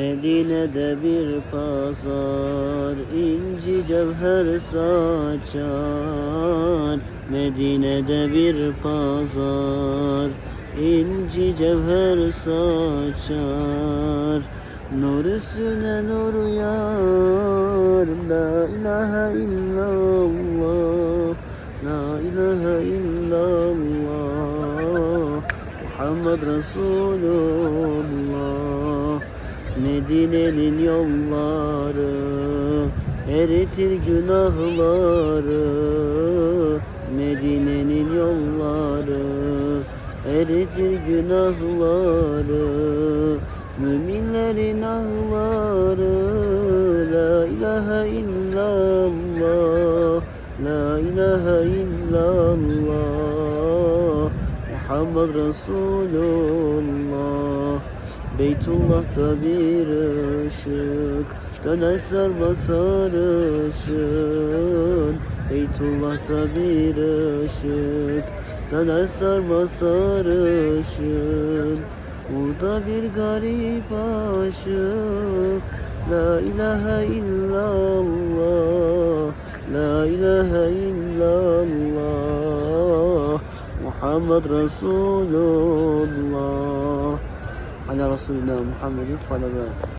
Medine'de bir pazar inci cevher saçar. Medine'de bir pazar inci cevher saçar. Nur üstüne nur yar La ilahe illallah La ilahe illallah. Muhammed Resulullah Medine'nin yolları eritir günahları. Medine'nin yolları eritir günahları. Müminlerin ahları La ilahe illallah La ilahe illallah Muhammed Resulullah. Beytullah'ta bir ışık Döner sarma sarışın. Beytullah'ta bir ışık Döner sarma sarışın. Burada bir garip aşık. La ilahe illallah La ilahe illallah Muhammed Resulullah. Ala Resulina Muhammedin salavat